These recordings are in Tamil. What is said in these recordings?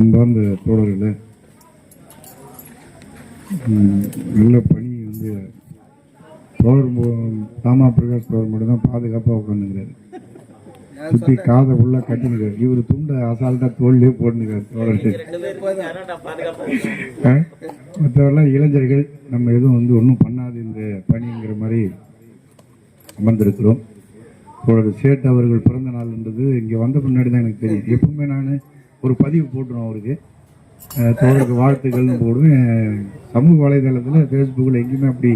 அன்பார்ந்த தோழர்களே நல்ல பணி வந்து தோழர் தாமா பிரகாஷ் தோழர் மட்டும்தான் பாதுகாப்பாக உட்காந்துக்கிறாரு சுற்றி காதை ஃபுல்லாக கட்டினுக்காரு இவர் துண்டை அசால்ட்டாக தோல்லையே போட்டுனுக்காரு தோழர்கள். ஆ? மற்றவரெல்லாம் இளைஞர்கள் நம்ம எதுவும் வந்து ஒன்றும் பண்ணாது இந்த பணிங்கிற மாதிரி அமர்ந்திருக்கிறோம். தோழர் சேட் அவர்கள் பிறந்த நாள்ன்றது இங்கே வந்த பின்னாடி தான் எனக்கு தெரியும். எப்பவுமே நான் ஒரு பதிவு போட்டுரும் அவருக்கு. தோழருக்கு வாழ்த்துக்கள்னு போடுவேன். சமூக வலைதளத்தில் ஃபேஸ்புக்கில் எங்கேயுமே அப்படி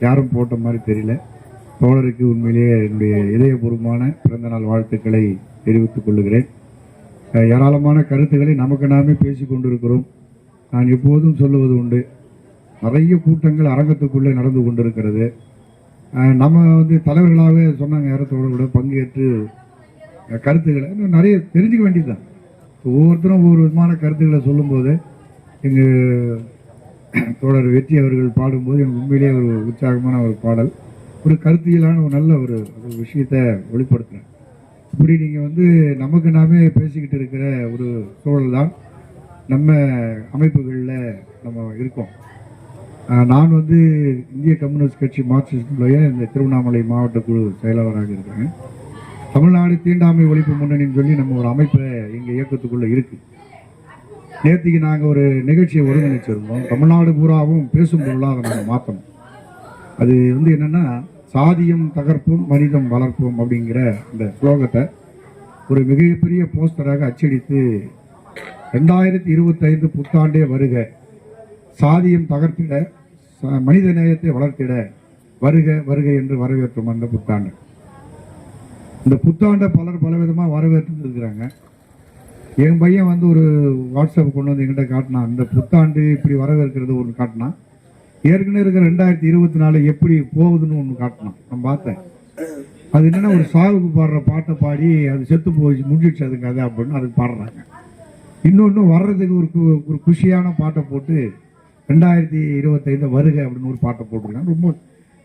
யாரும் போட்ட மாதிரி தெரியல. தோழருக்கு உண்மையிலேயே என்னுடைய இதயபூர்வமான பிறந்தநாள் வாழ்த்துக்களை தெரிவித்துக் கொள்கிறேன். ஏராளமான கருத்துக்களை நமக்கு நாமே பேசி கொண்டிருக்கிறோம். நான் எப்போதும் சொல்லுவது உண்டு நிறைய கூட்டங்கள் அரங்கத்துக்குள்ளே நடந்து கொண்டிருக்கிறது. நம்ம வந்து தலைவர்களாகவே சொன்னாங்க யாரத்தோட தோழர்களோட பங்கேற்று கருத்துக்களை. இன்னும் நிறைய தெரிஞ்சுக்க வேண்டியதுதான். ஒவ்வொருத்தரும் ஒவ்வொரு விதமான கருத்துக்களை சொல்லும்போது எங்கள் தோழர் வெற்றி அவர்கள் பாடும்போது எனக்கு உண்மையிலேயே ஒரு உற்சாகமான ஒரு பாடல். ஒரு கருத்தியலான ஒரு நல்ல ஒரு ஒரு விஷயத்தை வெளிப்படுத்துகிறேன் இப்படி நீங்கள் வந்து நமக்கு நாமே பேசிக்கிட்டு இருக்கிற ஒரு சூழல் தான் நம்ம அமைப்புகளில் நம்ம இருக்கோம். நான் வந்து இந்திய கம்யூனிஸ்ட் கட்சி மார்க்சிஸ்டுடைய இந்த திருவண்ணாமலை மாவட்ட குழு செயலாளராக இருக்கிறேன். தமிழ்நாடு தீண்டாமை ஒழிப்பு முன்னணின்னு சொல்லி நம்ம ஒரு அமைப்பை எங்கள் இயக்கத்துக்குள்ளே இருக்குது நேற்றுக்கு நாங்கள் ஒரு நிகழ்ச்சியை ஒருங்கிணைச்சிருந்தோம். தமிழ்நாடு பூராவும் பேசும் பொருளாக அதை நாங்கள் மாற்றணும் அது வந்து என்னென்னா சாதியம் தகர்ப்பும் மனிதம் வளர்ப்போம் அப்படிங்கிற இந்த ஸ்லோகத்தை ஒரு மிகப்பெரிய போஸ்டராக அச்சடித்து ரெண்டாயிரத்தி இருபத்தைந்து புத்தாண்டே வருக. சாதியம் தகர்த்திட ச- மனித நேயத்தை வளர்த்திட வருக வருக என்று வரவேற்றோம் அந்த புத்தாண்டு. இந்த புத்தாண்டை பலர் பலவிதமாக வரவேற்றுருக்கிறாங்க என் பையன் வந்து ஒரு வாட்ஸ்அப் கொண்டு வந்து எங்கிட்ட காட்டினான். இந்த புத்தாண்டு இப்படி வரவேற்கிறது ஒன்று காட்டினான். ஏற்கனவே இருக்கிற ரெண்டாயிரத்தி இருபத்தி நாலு எப்படி போகுதுன்னு ஒன்று காட்டினான். நான் பார்த்தேன். அது என்னென்னா ஒரு சாவுக்கு பாடுற பாட்டை பாடி அது செத்து போய் முடிஞ்சிடுச்சு அது கதை அப்படின்னு அதுக்கு பாடுறாங்க. இன்னொன்று வர்றதுக்கு ஒரு கு- ஒரு குஷியான பாட்டை போட்டு ரெண்டாயிரத்தி இருபத்தைந்து வருக அப்படின்னு ஒரு பாட்டை போட்டிருக்கான் ரொம்ப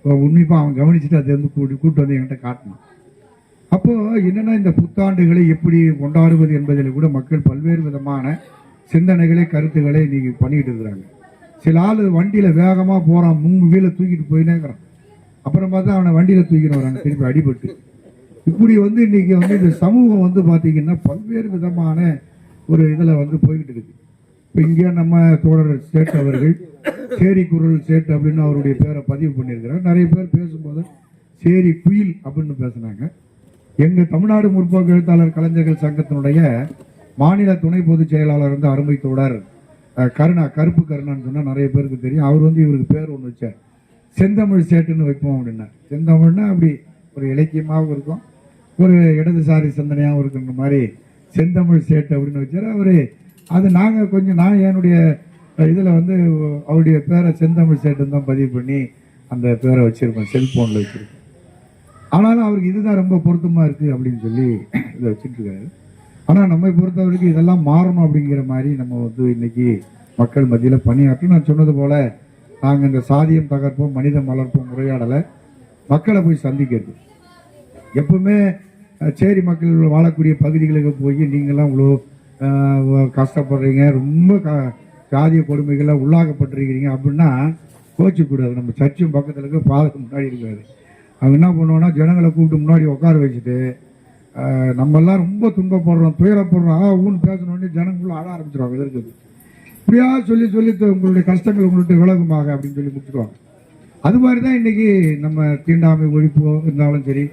உன்னிப்பாக அவன் கவனிச்சுட்டு அதை வந்து கூட்டி கூட்டு வந்து என்கிட்ட காட்டினான். அப்போ என்னென்னா இந்த புத்தாண்டுகளை எப்படி கொண்டாடுவது என்பதில் கூட மக்கள் பல்வேறு விதமான சிந்தனைகளை கருத்துக்களை இன்றைக்கி பண்ணிக்கிட்டு இருக்கிறாங்க. சில ஆள் வண்டியில் வேகமாக போகிறான் மூணு வீல தூக்கிட்டு போயினேங்கிறான் அப்புறம் பார்த்தா அவனை வண்டியில் தூக்கிட்டு வராங்க திருப்பி அடிபட்டு. இப்படி வந்து இன்றைக்கி வந்து இந்த சமூகம் வந்து பார்த்திங்கன்னா பல்வேறு விதமான ஒரு இதில் வந்து போய்கிட்டு இருக்குது இப்போ இங்கே நம்ம தோழர் சேட் அவர்கள் சேரி குரல் சேட் அப்படின்னு அவருடைய பேரை பதிவு பண்ணியிருக்கிறார். நிறைய பேர் பேசும்போது சேரி குயில் அப்படின்னு பேசுனாங்க. எங்க தமிழ்நாடு முற்போக்கு எழுத்தாளர் கலைஞர்கள் சங்கத்தினுடைய மாநில துணை பொதுச் செயலாளர் வந்து அருமை தோடர் கருணா கருப்பு கருணான்னு சொன்னா நிறைய பேருக்கு தெரியும். அவர் வந்து இவருக்கு பேர் ஒன்று வச்சார். செந்தமிழ் சேட்டுன்னு வைப்போம் அப்படின்னா செந்தமிழ்னா அப்படி ஒரு இலக்கியமாகவும் இருக்கும். ஒரு இடதுசாரி சிந்தனையாகவும் இருக்குன்ற மாதிரி செந்தமிழ் சேட்டு அப்படின்னு வச்சார். அவர் அது நாங்கள் கொஞ்சம் நான் என்னுடைய இதில் வந்து அவருடைய பேரை செந்தமிழ் சேட்டுன்னு தான் பதிவு பண்ணி அந்த பேரை வச்சுருக்கோம் செல்ஃபோனில் வச்சுருக்கோம். ஆனாலும் அவருக்கு இதுதான் ரொம்ப பொருத்தமாக இருக்குது அப்படின்னு சொல்லி இதை வச்சுட்டுருக்காரு ஆனால் நம்மை பொறுத்த வரைக்கும் இதெல்லாம் மாறணும் அப்படிங்கிற மாதிரி நம்ம வந்து இன்னைக்கு மக்கள் மத்தியில் பணியாற்றும் நான் சொன்னது போல் நாங்கள் இந்த சாதியம் தகர்ப்போம் மனிதம் வளர்ப்போம் உரையாடலை மக்களை போய் சந்திக்கிறது. எப்பவுமே சேரி மக்கள் வாழக்கூடிய பகுதிகளுக்கு போய் நீங்களாம் இவ்வளோ கஷ்டப்படுறீங்க ரொம்ப க சாதிய கொடுமைகள்லாம் உள்ளாகப்பட்டிருக்கிறீங்க அப்படின்னா கோச்சிக்கூடாது. நம்ம சர்ச்சும் பக்கத்தில் இருக்க பாதத்துக்கு முன்னாடி இருக்காது. அவங்க என்ன பண்ணுவோம்னா ஜனங்களை கூப்பிட்டு முன்னாடி உட்கார வச்சுட்டு நம்மெல்லாம் ரொம்ப துன்பப்படுறோம் துயரப்படுறோம். ஆ ஊன்னு பேசணுன்னே ஜனங்களும் ஆட ஆரம்பிச்சிருவாங்க எதிர்க்குது இப்படியா சொல்லி சொல்லி உங்களுடைய கஷ்டங்கள் உங்கள்கிட்ட விலகுமாக அப்படின்னு சொல்லி முடிச்சிடுவாங்க அது மாதிரி தான் இன்னைக்கு நம்ம தீண்டாமை ஒழிப்பு இருந்தாலும் சரி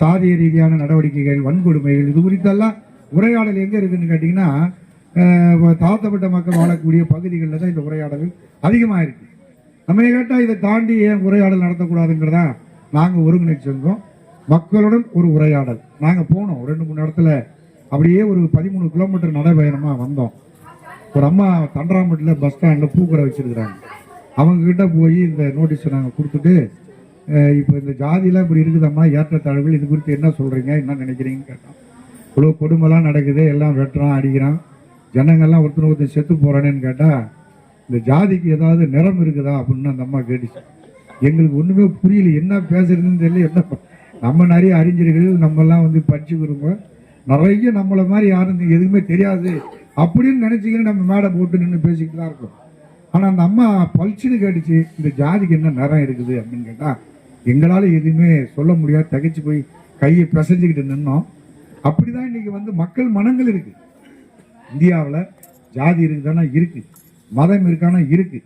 சாதிய ரீதியான நடவடிக்கைகள் வன்கொடுமைகள் இது குறித்தெல்லாம் உரையாடல் எங்கே இருக்குதுன்னு கேட்டிங்கன்னா தாழ்த்தப்பட்ட மக்கள் வாழக்கூடிய பகுதிகளில் தான் இந்த உரையாடல் அதிகமாக இருக்குது நம்ம கேட்டால் இதை தாண்டி ஏன் உரையாடல் நடத்தக்கூடாதுங்கிறதா நாங்கள் ஒருங்கிணைச்சிருந்தோம் மக்களுடன் ஒரு உரையாடல். நாங்கள் போனோம். ரெண்டு மூணு இடத்துல அப்படியே ஒரு பதிமூணு கிலோமீட்டர் நடைபயணமாக வந்தோம். ஒரு அம்மா தண்டராம்பட்டில் பஸ் ஸ்டாண்டில் பூக்கடை வச்சிருக்கிறாங்க. அவங்கக்கிட்ட போய் இந்த நோட்டீஸை நாங்கள் கொடுத்துட்டு இப்போ இந்த ஜாதியெலாம் இப்படி இருக்குதம்மா? ஏற்றத்தாழ்வுகள் இது குறித்து என்ன சொல்கிறீங்க என்ன நினைக்கிறீங்கன்னு கேட்டோம். இவ்வளோ கொடுமைலாம் நடக்குது. எல்லாம் வெட்டுறான் அடிக்கிறான். ஜனங்கள்லாம் ஒருத்தர் ஒருத்தர் செத்து போகிறானேன்னு கேட்டால் இந்த ஜாதிக்கு ஏதாவது நிறம் இருக்குதா? அப்படின்னு அந்த அம்மா கேட்டுச்சு. எங்களுக்கு ஒன்றுமே புரியல. என்ன பேசுறதுன்னு தெரியல. என்ன நம்ம நிறைய அறிஞர்கள் நம்மெல்லாம் வந்து படிச்சுக்கிறோங்க நிறைய நம்மளை மாதிரி யாரும் எதுவுமே தெரியாது. அப்படின்னு நினச்சிக்கின்னு நம்ம மேடை போட்டு நின்று பேசிக்கிட்டு தான் இருக்கோம். ஆனால் அந்த அம்மா பளிச்சுன்னு கேட்டுச்சு இந்த ஜாதிக்கு என்ன நிறம் இருக்குது அப்படின்னு கேட்டால் எங்களால் எதுவுமே சொல்ல முடியாது. தகைச்சு போய் கையை பிசைஞ்சுக்கிட்டு நின்னோம். அப்படிதான் இன்னைக்கு வந்து மக்கள் மனங்கள் இருக்குது இந்தியாவில் ஜாதி இருக்குதானா இருக்குது மதம் இருக்கானா இருக்குது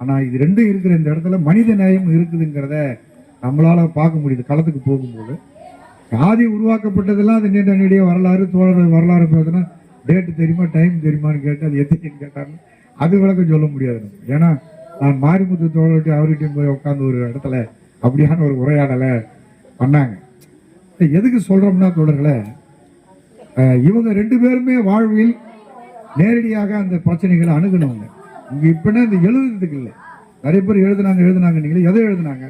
ஆனால் இது ரெண்டும் இருக்கிற இந்த இடத்துல மனித நேயம் இருக்குதுங்கிறத நம்மளால் பார்க்க முடியுது களத்துக்கு போகும்போது. ஜாதி உருவாக்கப்பட்டதெல்லாம் அது நீண்ட நீடிய வரலாறு தோழர் வரலாறு பார்த்தோன்னா டேட்டு தெரியுமா டைம் தெரியுமான்னு கேட்டு அது எத்தனைன்னு கேட்டாங்க அது விளக்கம் சொல்ல முடியாது. நம்ம. ஏன்னா நான் மாரிமுத்து தோழர்கிட்ட அவர்கிட்டையும் போய் உட்காந்து ஒரு இடத்துல அப்படியான ஒரு உரையாடலை பண்ணாங்க. எதுக்கு சொல்கிறோம்னா தோழர்களே இவங்க ரெண்டு பேருமே வாழ்வில் நேரடியாக அந்த பிரச்சனைகளை அணுகுனவங்க இங்க இப்பனா இந்த எழுதுறதுக்கு இல்லை. நிறைய பேர் எழுதுனாங்க எழுதுனாங்க. நீங்களே எதை எழுதுனாங்க?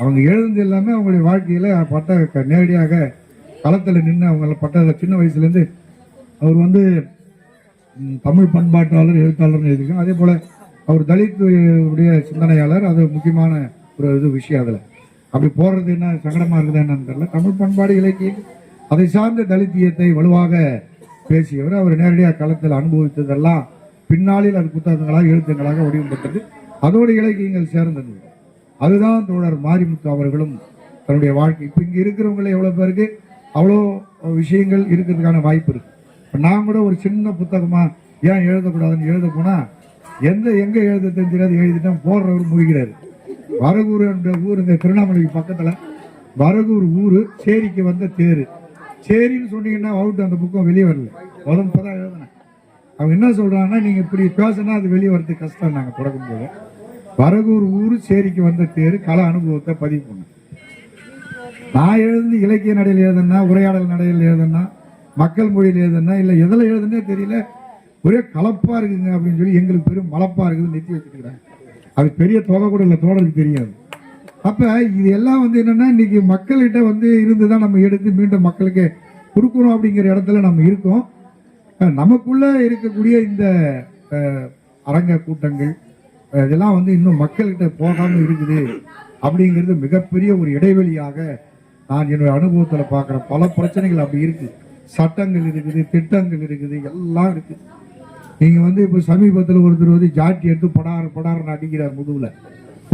அவங்க எழுதுனது எல்லாமே அவங்களுடைய வாழ்க்கையில பட்ட நேரடியாக களத்தில் நின்று அவங்கள பட்ட சின்ன வயசுலேருந்து அவர் வந்து தமிழ் பண்பாட்டாளர் எழுத்தாளர்னு எழுதியிருக்காங்க அதே போல் அவர் தலித் உடைய சிந்தனையாளர். அது முக்கியமான ஒரு இது விஷயம் அதில். அப்படி போடுறது என்ன சங்கடமாக இருக்குதா என்னன்னு தெரியல. தமிழ் பண்பாடு இலக்கியம். அதை சார்ந்த தலித்தியத்தை வலுவாக பேசியவர். அவர் நேரடியாக களத்தில் அனுபவித்ததெல்லாம் பின்னாளில் அது புத்தகங்களாக எழுத்துங்களாக வடிவம்பட்டது அதோடு இலக்கியங்கள் சேர்ந்தது. அதுதான் தோழர் மாரிமுத்து அவர்களும் தன்னுடைய வாழ்க்கை. இப்போ இங்கே இருக்கிறவங்கள எவ்வளோ பேருக்கு அவ்வளோ விஷயங்கள் இருக்கிறதுக்கான வாய்ப்பு இருக்கு. இப்போ நான் கூட ஒரு சின்ன புத்தகமாக ஏன் எழுதக்கூடாதுன்னு எழுத போனால் எந்த எங்கே எழுத தெரிஞ்சிடாது எழுதிட்டா போடுறவர் முடிக்கிறாரு வரகூர் என்ற ஊர் இந்த திருவண்ணாமலைக்கு பக்கத்தில் வரகூர் ஊர் சேரிக்கு வந்த தேர். சேரின்னு சொன்னீங்கன்னா அவுட் அந்த புக்கம் வெளியே வரல. முதல் இப்பதான் எழுதினேன். அவங்க என்ன சொல்கிறாங்கன்னா நீங்கள் இப்படி பேசினா அது வெளியே வரது கஷ்டம் நாங்கள் தொடக்கும் போது வரகூர் ஊர் சேரிக்கு வந்த தேர் கல அனுபவத்தை பதிவு பண்ணேன் நான் எழுதுந்து இலக்கிய நடையில் எழுதுனா உரையாடல் நடையில் எழுதுனா மக்கள் மொழியில் எழுதுனா இல்லை எதில் எழுதுனே தெரியல ஒரே கலப்பாக இருக்குங்க அப்படின்னு சொல்லி எங்களுக்கு பெரும் மலப்பாக இருக்குதுன்னு நிறுத்தி வச்சுருக்கிறாங்க அது பெரிய தொகை கூட இல்லை தோழருக்கு தெரியாது. அப்போ இது எல்லாம் வந்து என்னன்னா இன்றைக்கி மக்கள்கிட்ட வந்து இருந்து தான் நம்ம எடுத்து மீண்டும் மக்களுக்கு கொடுக்கணும் அப்படிங்கிற இடத்துல நம்ம இருக்கோம். நமக்குள்ள இருக்கக்கூடிய இந்த அரங்க கூட்டங்கள் இதெல்லாம் வந்து இன்னும் மக்கள்கிட்ட போகாம இருக்குது அப்படிங்கிறது மிகப்பெரிய ஒரு இடைவெளியாக நான் என்னுடைய அனுபவத்துல பார்க்குற பல பிரச்சனைகள் அப்படி இருக்கு. சட்டங்கள் இருக்குது திட்டங்கள் இருக்குது எல்லாம் இருக்குது நீங்க வந்து இப்போ சமீபத்தில் ஒருத்தர் வந்து ஜாட்டி எடுத்து படார் படார்னு அடிக்கிறார் முதுவில்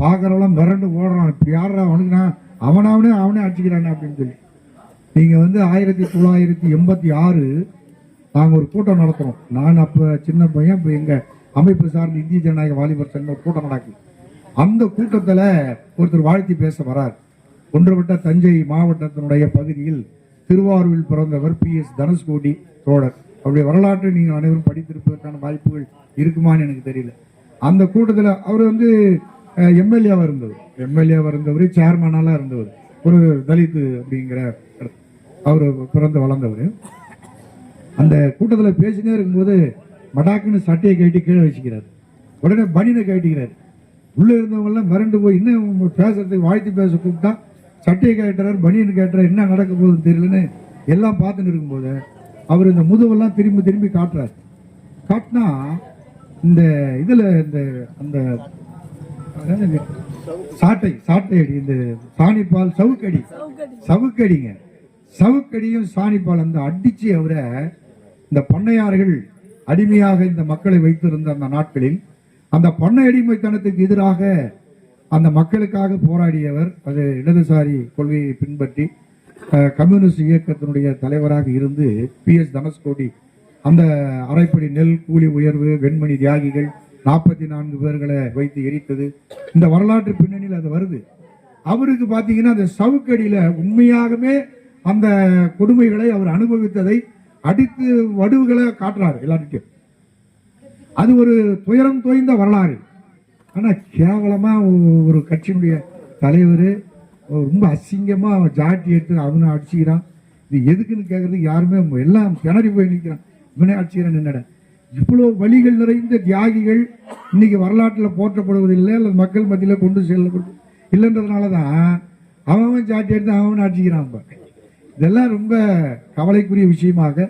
பார்க்கறவெல்லாம் மிரண்டு ஓடுறான். இப்படி யாரா அவனுக்கு நான் அவனாவனே அவனே அடிச்சுக்கிறானே அப்படின்னு சொல்லி. நீங்க வந்து ஆயிரத்தி தொள்ளாயிரத்தி எண்பத்தி ஆறு நாங்கள் ஒரு கூட்டம் நடத்துகிறோம் நான் அப்போ சின்ன பையன் இப்போ எங்கள் அமைப்பு சார்ந்த இந்திய ஜனநாயக வாலிபர் சங்கம் ஒரு கூட்டம் நடக்குது. அந்த கூட்டத்தில் ஒருத்தர் வாழ்த்தி பேச வரார். ஒன்றுபட்ட தஞ்சை மாவட்டத்தினுடைய பகுதியில் திருவாரூரில் பிறந்தவர் பி. எஸ். தனுஷ்கோடி தோழர். அவருடைய வரலாற்றை நீங்கள் அனைவரும் படித்திருப்பதற்கான வாய்ப்புகள் இருக்குமான்னு எனக்கு தெரியல. அந்த கூட்டத்தில் அவர் வந்து எம்எல்ஏவாக இருந்தவர். எம்எல்ஏவாக இருந்தவர் சேர்மனாலாம் இருந்தவர். ஒரு தலித்து அப்படிங்கிற அவர் பிறந்து வளர்ந்தவர். அந்த கூட்டத்தில் பேசினே இருக்கும்போது மடாக்குன்னு சட்டையை கட்டி கீழே வச்சுக்கிறார். உடனே பனினை கட்டிக்கிறார். உள்ள இருந்தவங்க எல்லாம் மிரண்டு போய் இன்னும் பேசுறதுக்கு வாழ்த்து பேச கூப்பிட்டா சட்டையை கேட்டுறாரு பனியன் கேட்டுறாரு என்ன நடக்க போகுதுன்னு தெரியலன்னு எல்லாம் பார்த்துன்னு இருக்கும்போது அவர் இந்த முதுவெல்லாம் திரும்பி திரும்பி காட்டுறாரு. காட்டினா இந்த இதுல இந்த அந்த சாட்டை சாட்டை அடி இந்த சாணிப்பால் சவுக்கடி. சவுக்கடிங்க. சவுக்கடியும் சாணிப்பால் அந்த அடிச்சு அவரை இந்த பண்ணையார்கள் அடிமையாக இந்த மக்களை வைத்திருந்த அந்த நாட்களில் அந்த பண்ணை அடிமைத்தனத்துக்கு எதிராக அந்த மக்களுக்காக போராடியவர் அது இடதுசாரி கொள்கையை பின்பற்றி கம்யூனிஸ்ட் இயக்கத்தினுடைய தலைவராக இருந்து பி எஸ் தனுஷ்கோடி அந்த அரைப்படி நெல் கூலி உயர்வு வெண்மணி தியாகிகள் நாற்பத்தி நான்கு பேர்களை வைத்து எரித்தது. இந்த வரலாற்று பின்னணியில் அது வருது. அவருக்கு பார்த்தீங்கன்னா அந்த சவுக்கடியில் உண்மையாகவே அந்த கொடுமைகளை அவர் அனுபவித்ததை அடித்து வடுவுகளை காட்டுறாரு எல்லாருக்கும் அது ஒரு துயரம் தோய்ந்த வரலாறு. ஆனா கேவலமா ஒரு கட்சியினுடைய தலைவர் ரொம்ப அசிங்கமா அவன் ஜாட்டி எடுத்து அவனை அடிச்சுக்கிறான். இது எதுக்குன்னு கேட்கறதுக்கு யாருமே எல்லாம் கிணறி போய் நிற்கிறான் இவனே அடிச்சுக்கிறான் என்னட? இவ்வளவு வழிகள் நிறைந்த தியாகிகள் இன்னைக்கு வரலாற்றில் போற்றப்படுவதில்லை அல்லது மக்கள் மத்தியில் கொண்டு செல்லப்படுது இல்லைன்றதுனால தான் அவன் அவன் எடுத்து அவன் அவனை அடிச்சுக்கிறான் இப்ப. இதெல்லாம் ரொம்ப கவலைக்குரிய விஷயமாக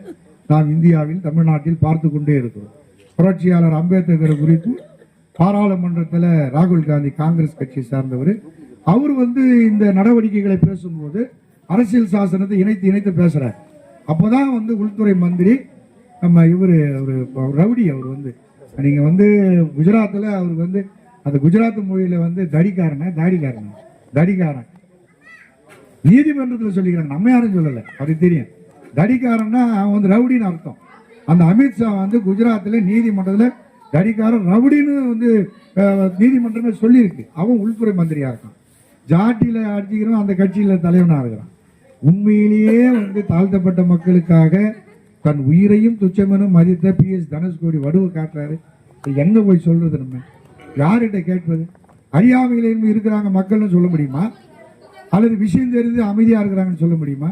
நாம் இந்தியாவில் தமிழ்நாட்டில் பார்த்து கொண்டே இருக்கிறோம். புரட்சியாளர் அம்பேத்கர் குறித்து பாராளுமன்றத்தில் ராகுல் காந்தி காங்கிரஸ் கட்சியை சார்ந்தவர். அவர் வந்து இந்த நடவடிக்கைகளை பேசும்போது அரசியல் சாசனத்தை இணைத்து இணைத்து பேசுகிறார் அப்போதான் வந்து உள்துறை மந்திரி நம்ம இவர் ஒரு ரவுடி அவர் வந்து. நீங்கள் வந்து குஜராத்தில் அவர் வந்து அந்த குஜராத் மொழியில் வந்து தடிக்காரன தாடிக்காரனா தடிக்காரன் நீதிமன்றத்தில் சொல்லிக்கிறாங்க. நம்ம யாரும் சொல்லலை. அது தெரியும். தடிக்காரன்னா அவன் வந்து ரவுடின்னு அர்த்தம். அந்த அமித்ஷா வந்து குஜராத்தில் நீதிமன்றத்தில் தடிக்காரன் ரவுடின்னு வந்து நீதிமன்றமே சொல்லியிருக்கு. அவன் உள்துறை மந்திரியாக இருக்கான். ஜாட்டியில் அடிச்சுக்கிறவன் அந்த கட்சியில் தலைவனாக இருக்கிறான். உண்மையிலேயே வந்து தாழ்த்தப்பட்ட மக்களுக்காக தன் உயிரையும் துச்சமென மதித்த பி எஸ் தனுஷ்கோடி வடுவு காட்டுறாரு. எங்கே போய் சொல்றது நம்ம? யார்கிட்ட கேட்பது? அறியாமையில இருக்கிறாங்க மக்கள்னு சொல்ல முடியுமா? அல்லது விஷயம் தெரிந்து அமைதியாக இருக்கிறாங்கன்னு சொல்ல முடியுமா?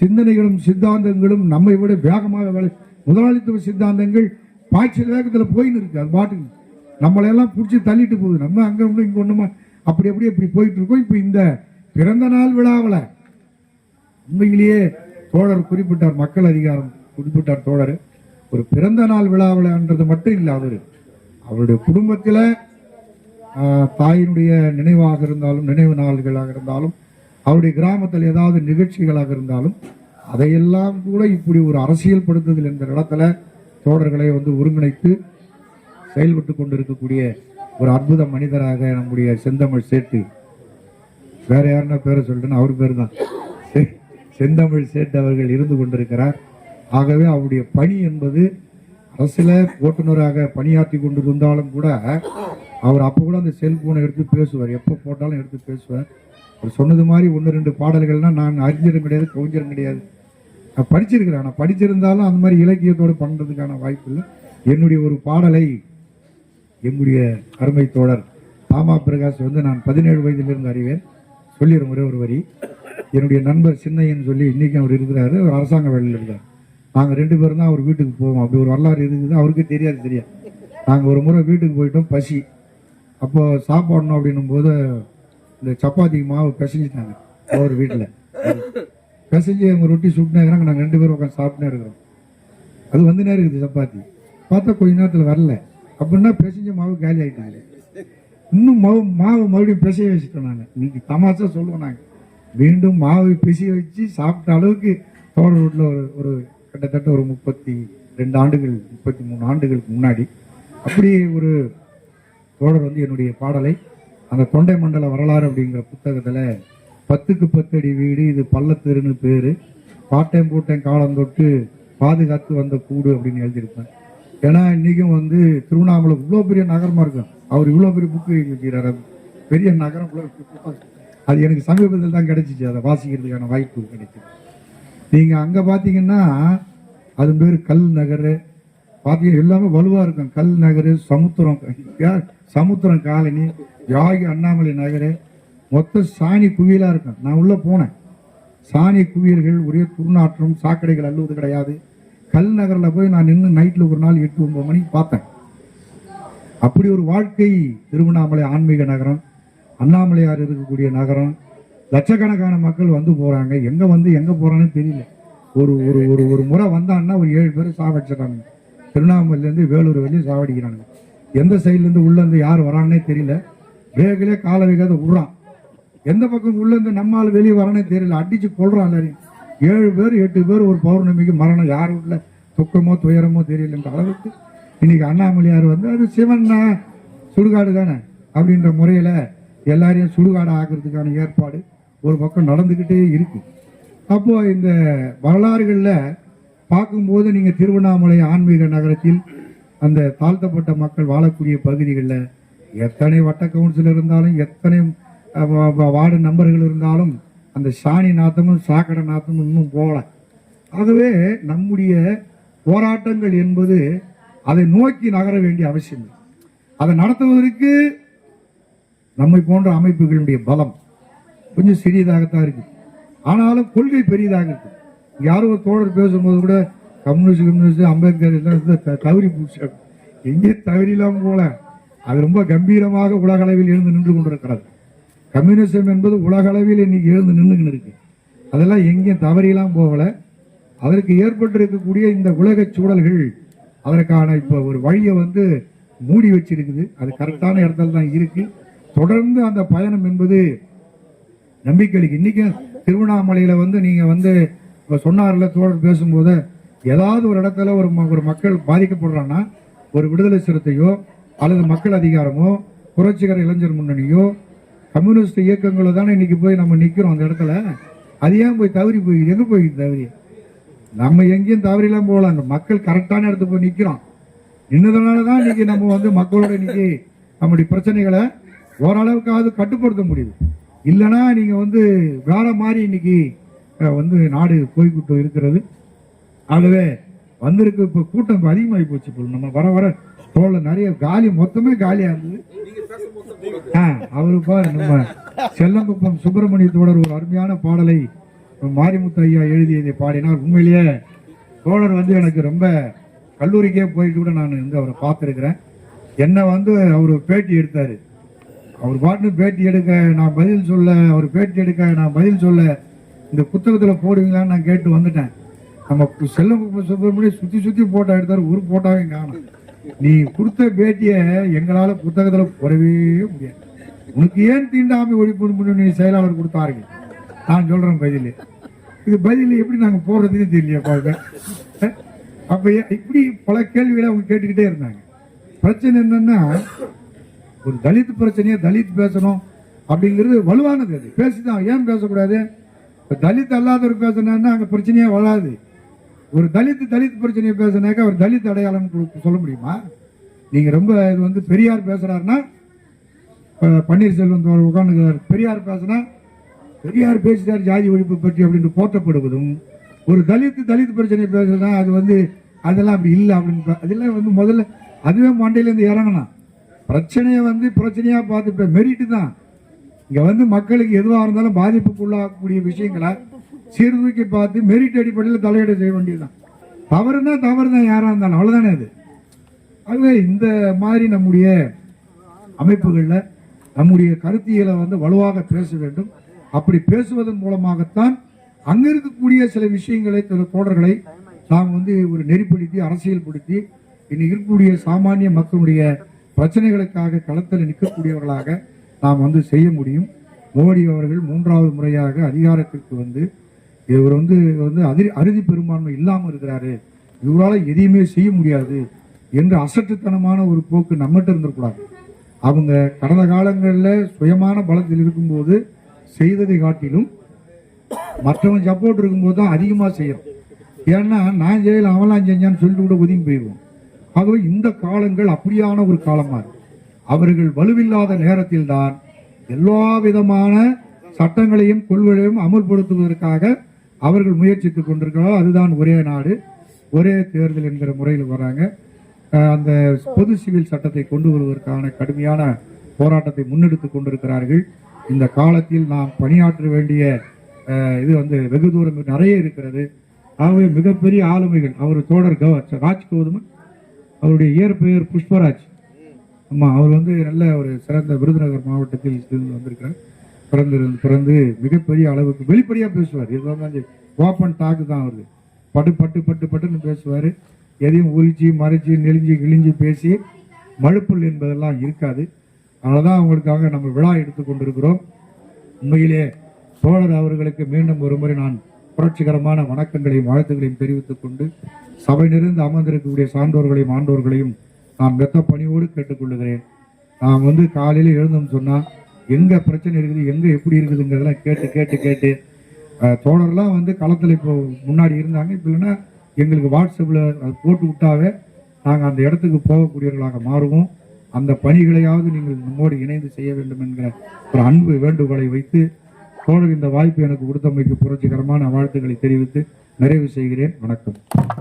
சிந்தனைகளும் சித்தாந்தங்களும் நம்மை விட வேகமாக வேலை முதலாளித்துவ சித்தாந்தங்கள் பாய்ச்சல் வேகத்தில் போயின்னு இருக்கு அது பாட்டுக்கு. நம்மளையெல்லாம் பிடிச்சி தள்ளிட்டு போகுது. நம்ம அங்கே ஒன்று இங்கே ஒன்றுமா அப்படி அப்படியே இப்படி போயிட்டு இருக்கோம். இப்போ இந்த பிறந்த நாள் விழாவில் உண்மையிலேயே தோழர் குறிப்பிட்டார் மக்கள் அதிகாரம் குறிப்பிட்டார் தோழர். ஒரு பிறந்த நாள் விழாவில்ன்றது மட்டும் இல்லை அவர் அவருடைய குடும்பத்தில் தாயினுடைய நினைவாக இருந்தாலும் நினைவு நாள்களாக இருந்தாலும் அவருடைய கிராமத்தில் ஏதாவது நிகழ்ச்சிகளாக இருந்தாலும் அதையெல்லாம் கூட இப்படி ஒரு அரசியல் படுத்துதல் என்ற இடத்துல தோழர்களை வந்து ஒருங்கிணைத்து செயல்பட்டு கொண்டிருக்கக்கூடிய ஒரு அற்புத மனிதராக நம்முடைய செந்தமிழ் சேட்டு. வேற யாருன்னா பேரை சொல்றேன்னு அவர் பேர் தான் செ- செந்தமிழ் சேட்டு அவர்கள் இருந்து கொண்டிருக்கிறார். ஆகவே அவருடைய பணி என்பது அரசில் ஓட்டுநராக பணியாற்றி கொண்டிருந்தாலும் கூட அவர் அப்போ கூட அந்த செல்ஃபோனை எடுத்து பேசுவார். எப்போ போட்டாலும் எடுத்து பேசுவார். அவர் சொன்னது மாதிரி ஒன்று ரெண்டு பாடல்கள்னால் நான் அறிஞரும் கிடையாது கவிஞரும் கிடையாது. நான் படிச்சிருக்கிறேன். ஆனால் படிச்சிருந்தாலும் அந்த மாதிரி இலக்கியத்தோடு பண்ணுறதுக்கான வாய்ப்பு இல்லை. என்னுடைய ஒரு பாடலை என்னுடைய அருமை தோழர் தாமா பிரகாஷ் வந்து நான் பதினேழு வயதிலிருந்து அறிவேன். சொல்லிடுற ஒரே ஒரு வரி. என்னுடைய நண்பர் சின்னையன் சொல்லி இன்னைக்கு அவர் இருக்கிறாரு. அவர் அரசாங்க வேலையில் இருக்கார் நாங்கள் ரெண்டு பேரும் தான் அவர் வீட்டுக்கு போவோம். அப்படி ஒரு வரலாறு இருக்குது. அவருக்கே தெரியாது தெரியாது நாங்கள் ஒரு முறை வீட்டுக்கு போயிட்டோம். பசி. அப்போ சாப்பாடணும் அப்படின்னும் போது இந்த சப்பாத்திக்கு மாவு பிசைஞ்சிட்டாங்க ஒவ்வொரு வீட்டில் பிசைஞ்சு அவங்க ரொட்டி சுட்டுனே இருக்கிறாங்க. நாங்கள் ரெண்டு பேரும் உட்காந்து சாப்பிட்டுனே இருக்கிறோம். அது வந்துனே இருக்குது சப்பாத்தி. பார்த்தா கொஞ்ச நேரத்தில் வரல. அப்படின்னா பிசைஞ்ச மாவு காலி ஆகிட்டாங்க இன்னும் மாவு மாவு மறுபடியும் பிசைய வச்சுட்டோம் நாங்கள் இன்னைக்கு தமாசா சொல்லுவோம் நாங்கள் மீண்டும் மாவை பிசைய வச்சு சாப்பிட்ட அளவுக்கு தோழர் ரோட்டில் ஒரு ஒரு கிட்டத்தட்ட ஒரு முப்பத்தி ரெண்டு ஆண்டுகள் முப்பத்தி மூணு ஆண்டுகளுக்கு முன்னாடி அப்படி ஒரு தோழர் வந்து என்னுடைய பாடலை அந்த தொண்டை மண்டல வரலாறு அப்படிங்கிற புத்தகத்தில் பத்துக்கு பத்தடி வீடு இது பள்ளத்தெருன்னு பேர். பாட்டேன் பூட்டேன் காலம் தொட்டு பாதுகாத்து வந்த கூடு அப்படின்னு எழுதியிருப்பேன் ஏன்னா இன்றைக்கும் வந்து திருவண்ணாமலை இவ்வளோ பெரிய நகரமாக இருக்கும் அவர் இவ்வளோ பெரிய புக்கு எழுதிக்கிறார் அது பெரிய நகரம் அது எனக்கு சமீபத்தில் தான் கிடைச்சிச்சு. அதை வாசிக்கிறதுக்கான வாய்ப்பு கிடைச்சிது நீங்கள் அங்கே பார்த்தீங்கன்னா அது பேர் கல் நகர் பார்த்தீங்கன்னா எல்லாமே வலுவாக இருக்கும். கல் நகர் சமுத்திரம் சமுத்திரம் காலனி யாகி அண்ணாமலை நகர் மொத்த சாணி குவியலாக இருக்கும். நான் உள்ளே போனேன். சாணி குவியல்கள் ஒரே துர்நாற்றம் சாக்கடைகள் அல்லுவது கிடையாது. கல் நகரில் போய் நான் நின்று நைட்டில் ஒரு நாள் எட்டு ஒன்பது மணிக்கு பார்த்தேன். அப்படி ஒரு வாழ்க்கை. திருவண்ணாமலை ஆன்மீக நகரம் அண்ணாமலையார் இருக்கக்கூடிய நகரம். லட்சக்கணக்கான மக்கள் வந்து போறாங்க. எங்க வந்து எங்க போறான்னு தெரியல. ஒரு ஒரு ஒரு ஒரு முறை வந்தான்னா ஒரு ஏழு பேர் சாவடிச்சிடறாங்க திருவண்ணாமலையிலேருந்து வேலூர் வரையும் சாவடிக்கிறாங்க எந்த சைட்லேருந்து உள்ளேருந்து யார் வரான்னே தெரியல. வேகலே கால வைக்காத விடுறான் எந்த பக்கம் உள்ளேருந்து நம்மால் வெளியே வரானே தெரியல. அடித்து கொள்றான் எல்லாரையும். ஏழு பேர் எட்டு பேர் ஒரு பௌர்ணமிக்கு மரணம். யாரும் இல்லை துக்கமோ துயரமோ தெரியலன்ற அளவுக்கு இன்னைக்கு அண்ணாமலையார் வந்து அது சிவன்னா சுடுகாடு தானே? அப்படின்ற முறையில் எல்லாரையும் சுடுகாடு ஆக்குறதுக்கான ஏற்பாடு ஒரு பக்கம் நடந்துக்கிட்டே இருக்கு. அப்போது இந்த வரலாறுகளில் பார்க்கும்போது நீங்கள் திருவண்ணாமலை ஆன்மீக நகரத்தில் அந்த தாழ்த்தப்பட்ட மக்கள் வாழக்கூடிய பகுதிகளில் எத்தனை வட்ட கவுன்சில் இருந்தாலும் எத்தனை வார்டு நம்பர்கள் இருந்தாலும் அந்த சாணி நாத்தமும் சாக்கடை நாத்தமும் இன்னும் போகல. ஆகவே நம்முடைய போராட்டங்கள் என்பது அதை நோக்கி நகர வேண்டிய அவசியம் அதை நடத்துவதற்கு நம்மை போன்ற அமைப்புகளுடைய பலம் கொஞ்சம் சிறியதாகத்தான் இருக்கு ஆனாலும் கொள்கை பெரியதாக இருக்குது. யாரோ ஒரு தோழர் பேசும்போது கூட கம்யூனிஸ்ட் கம்யூனிஸ்ட் அம்பேத்கர் எல்லாம் வந்து எங்கேயும் தவறி இல்லாமல் எங்கே போல? அது ரொம்ப கம்பீரமாக உலக அளவில் எழுந்து நின்று கொண்டிருக்கிறது. கம்யூனிசம் என்பது உலக அளவில் இன்னைக்கு எழுந்து நின்றுக்கின்னு இருக்கு. அதெல்லாம் எங்கேயும் தவறிலாம் போகல? அதற்கு ஏற்பட்டிருக்கக்கூடிய இந்த உலக சூழல்கள் அதற்கான இப்போ ஒரு வழியை வந்து மூடி வச்சிருக்குது. அது கரெக்டான இடத்துல தான் இருக்கு. தொடர்ந்து அந்த பயணம் என்பது நம்பிக்கை அளிக்கு திருவண்ணாமலையில் வந்து நீங்கள் வந்து இப்போ சொன்னார்ல தோழர் பேசும்போது ஏதாவது ஒரு இடத்துல ஒரு ம- ஒரு மக்கள் பாதிக்கப்படுறான்னா ஒரு விடுதலை சிறுத்தையோ அல்லது மக்கள் அதிகாரமோ புரட்சிகர இளைஞர் முன்னணியோ கம்யூனிஸ்ட் இயக்கங்களோ தானே இன்னைக்கு போய் நம்ம நிற்கிறோம் அந்த இடத்துல. அது ஏன் போய் தவறி போய் எங்கே போய் தவறி? நம்ம எங்கேயும் தவறிலாம் போகலாங்க மக்கள் கரெக்டான இடத்துக்கு போய் நிற்கிறோம் நின்னதுனால தான் இன்னைக்கு நம்ம வந்து மக்களோட இன்னைக்கு நம்முடைய பிரச்சனைகளை ஓரளவுக்காவது கட்டுப்படுத்த முடியுது. இல்லைன்னா நீங்கள் வந்து வேற மாதிரி இன்னைக்கு வந்து நாடு போய்கிட்டு இருக்கிறது. ஆகவே வந்திருக்கு இப்போ கூட்டம் இப்போ அதிகமாகி போச்சு இப்போ. நம்ம வர வர தோல்ல நிறைய காலி மொத்தமே காலியாக இருந்தது. ஆ, அவரு பாரு நம்ம செல்லங்குப்பம் சுப்பிரமணியத்தோடர் ஒரு அருமையான பாடலை மாரிமுத்து ஐயா எழுதியதை பாடினார். உண்மையிலேயே தோழர் வந்து எனக்கு ரொம்ப கல்லூரிக்கே போயிட்டு கூட நான் வந்து அவரை பார்த்துருக்குறேன். என்னை வந்து அவர் பேட்டி எடுத்தார். அவர் பாட்டு பேட்டி எடுக்க நான் பதில் சொல்ல அவர் பேட்டி எடுக்க நான் பதில் சொல்ல இந்த புத்தகத்தில் போடுவீங்களான்னு நான் கேட்டு வந்துட்டேன். நம்ம செல்ல சுப்பிரமணியம் சுற்றி சுற்றி போட்டோ எடுத்தார் ஒரு போட்டாவே காணும். நீ கொடுத்த பேட்டியை எங்களால் புத்தகத்தில் போடவே முடியாது. உனக்கு ஏன் தீண்டாமை ஒழிப்பு முன்னணி செயலாளர் கொடுத்தாருங்க நான் சொல்கிறேன் பதில். இது பதில் எப்படி நாங்கள் போடுறதுன்னு தெரியல பாருங்க அப்போ ஏன் இப்படி பல கேள்விகளை அவங்க கேட்டுக்கிட்டே இருந்தாங்க. பிரச்சனை என்னன்னா ஒரு தலித் பிரச்சனையை தலித் பேசணும் அப்படிங்கிறது வலுவானது அது. பேசிதான் ஏன் பேசக்கூடாது? தலித் அல்லாதவர் பேசினா அங்கே பிரச்சனையே வராது. ஒரு தலித் தலித் பிரச்சனையை பேசினாக்கா அவர் தலித் அடையாளம் சொல்ல முடியுமா? நீங்கள் ரொம்ப இது வந்து பெரியார் பேசுகிறாருன்னா பன்னீர்செல்வம் உட்காந்துக்கிறார் பெரியார் பேசினா பெரியார் பேசினார் ஜாதி ஒழிப்பு பற்றி அப்படின்னு போற்றப்படுவதும் ஒரு தலித்து தலித் பிரச்சனை பேசுனா அது வந்து அதெல்லாம் அப்படி இல்லை அப்படின்னு அதெல்லாம் வந்து முதல்ல அதுவே மண்டையிலேருந்து இறங்கணும். பிரச்சனையை வந்து பிரச்சனையாக பார்த்து இப்போ மெரிட்டு தான். இங்க வந்து மக்களுக்கு எதுவாக இருந்தாலும் பாதிப்புக்குள்ளாகக்கூடிய விஷயங்களை சீர்தூக்கி பார்த்து மெரிட் அடிப்படையில் தலையீடு செய்ய வேண்டியதுதான். தவறுனா தவறு தான் யாரா இருந்தாலும். அவ்வளவுதானே அது? ஆகவே இந்த மாதிரி நம்முடைய அமைப்புகளில் நம்முடைய கருத்தியலை வந்து வலுவாக பேச வேண்டும். அப்படி பேசுவதன் மூலமாகத்தான் அங்கே இருக்கக்கூடிய சில விஷயங்களை சில தோழர்களை நாம் வந்து ஒரு நெறிப்படுத்தி அரசியல்படுத்தி இன்னைக்கு இருக்கக்கூடிய சாமானிய மக்களுடைய பிரச்சனைகளுக்காக களத்தில் நிற்கக்கூடியவர்களாக நாம் வந்து செய்ய முடியும். மோடி அவர்கள் மூன்றாவது முறையாக அதிகாரத்திற்கு வந்து இவர் வந்து வந்து அதி அறுதி பெரும்பான்மை இல்லாமல் இருக்கிறாரு. இவரால் எதையுமே செய்ய முடியாது என்று அசட்டுத்தனமான ஒரு போக்கு நம்மகிட்ட இருந்திருக்கூடாது அவங்க கடந்த காலங்களில் சுயமான பலத்தில் இருக்கும்போது செய்ததை காட்டிலும் மற்றவன் சப்போர்ட் இருக்கும்போது தான் அதிகமாக செய்யறோம். ஏன்னா நான் செய்யல அவன்லாம் செஞ்சான்னு சொல்லிட்டு கூட ஒதுங்கி போயிடுவோம். ஆகவே இந்த காலங்கள் அப்படியான ஒரு காலமாக இருக்கு. அவர்கள் வலுவில்லாத நேரத்தில் தான் எல்லா விதமான சட்டங்களையும் கொள்கைகளையும் அமல்படுத்துவதற்காக அவர்கள் முயற்சித்துக் கொண்டிருக்கிறார்கள். அதுதான் ஒரே நாடு ஒரே தேர்தல் என்கிற முறையில் வராங்க. அந்த பொது சிவில் சட்டத்தை கொண்டு வருவதற்கான கடுமையான போராட்டத்தை முன்னெடுத்துக் கொண்டிருக்கிறார்கள். இந்த காலத்தில் நாம் பணியாற்ற வேண்டிய இது வந்து வெகு தூரம் நிறைய இருக்கிறது. ஆகவே மிகப்பெரிய ஆளுமைகள் அவர் தோழர் கவ ராஜ் கௌதமன் அவருடைய இயற்பெயர் புஷ்பராஜ். ஆமாம் அவர் வந்து நல்ல ஒரு சிறந்த விருதுநகர் மாவட்டத்தில் இருந்து வந்திருக்கிறார். பிறந்து பிறந்து மிகப்பெரிய அளவுக்கு வெளிப்படையாக பேசுவார். இது வந்து ஓப்பன் டாக்கு தான் அவரு பட்டு பட்டு பட்டு பட்டுன்னு பேசுவார். எதையும் ஒலிச்சு மறைச்சு நெளிஞ்சு கிழிஞ்சு பேசி மழுப்புல் என்பதெல்லாம் இருக்காது. அதனால்தான் அவங்களுக்காக நம்ம விழா எடுத்து கொண்டிருக்கிறோம். உண்மையிலே சோழர் அவர்களுக்கு மீண்டும் ஒரு முறை நான் புரட்சிகரமான வணக்கங்களையும் வாழ்த்துக்களையும் தெரிவித்துக் கொண்டு சபை நிறைந்து அமர்ந்திருக்கக்கூடிய சான்றோர்களையும் ஆண்டோர்களையும் நான் மெத்த பணியோடு கேட்டுக்கொள்ளுகிறேன். நான் வந்து காலையில் எழுந்தோம்னு சொன்னால் எங்கே பிரச்சனை இருக்குது எங்கே எப்படி இருக்குதுங்கிறதெல்லாம் கேட்டு கேட்டு கேட்டு தோழர்லாம் வந்து களத்தில் இப்போ முன்னாடி இருந்தாங்க. இப்போ இல்லைன்னா எங்களுக்கு வாட்ஸ்அப்பில் அது போட்டு விட்டாவே நாங்கள் அந்த இடத்துக்கு போகக்கூடியவர்களாக மாறுவோம். அந்த பணிகளையாவது நீங்கள் நம்மோடு இணைந்து செய்ய வேண்டும் என்கிற ஒரு அன்பு வேண்டுகோளை வைத்து தோழர் இந்த வாய்ப்பு எனக்கு கொடுத்தமைக்கு புரட்சிகரமான வாழ்த்துக்களை தெரிவித்து நிறைவு செய்கிறேன். வணக்கம்.